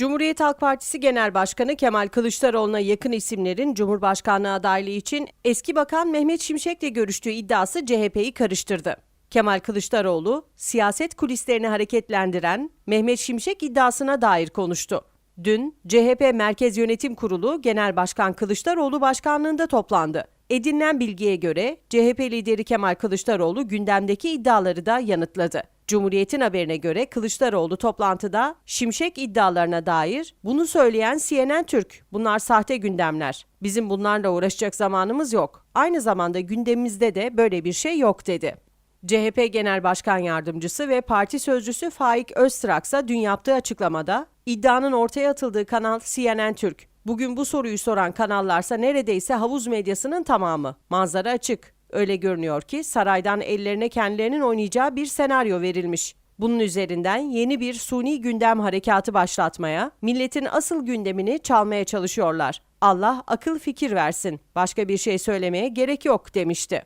Cumhuriyet Halk Partisi Genel Başkanı Kemal Kılıçdaroğlu'na yakın isimlerin Cumhurbaşkanlığı adaylığı için eski bakan Mehmet Şimşek'le görüştüğü iddiası CHP'yi karıştırdı. Kemal Kılıçdaroğlu, siyaset kulislerini hareketlendiren Mehmet Şimşek iddiasına dair konuştu. Dün CHP Merkez Yönetim Kurulu Genel Başkan Kılıçdaroğlu başkanlığında toplandı. Edinilen bilgiye göre CHP lideri Kemal Kılıçdaroğlu gündemdeki iddiaları da yanıtladı. Cumhuriyet'in haberine göre Kılıçdaroğlu toplantıda Şimşek iddialarına dair bunu söyleyen CNN Türk. Bunlar sahte gündemler. Bizim bunlarla uğraşacak zamanımız yok. Aynı zamanda gündemimizde de böyle bir şey yok dedi. CHP Genel Başkan Yardımcısı ve parti sözcüsü Faik Öztraksa dün yaptığı açıklamada iddianın ortaya atıldığı kanal CNN Türk. Bugün bu soruyu soran kanallarsa neredeyse havuz medyasının tamamı. Manzara açık. Öyle görünüyor ki saraydan ellerine kendilerinin oynayacağı bir senaryo verilmiş. Bunun üzerinden yeni bir suni gündem harekatı başlatmaya, milletin asıl gündemini çalmaya çalışıyorlar. Allah akıl fikir versin. Başka bir şey söylemeye gerek yok demişti.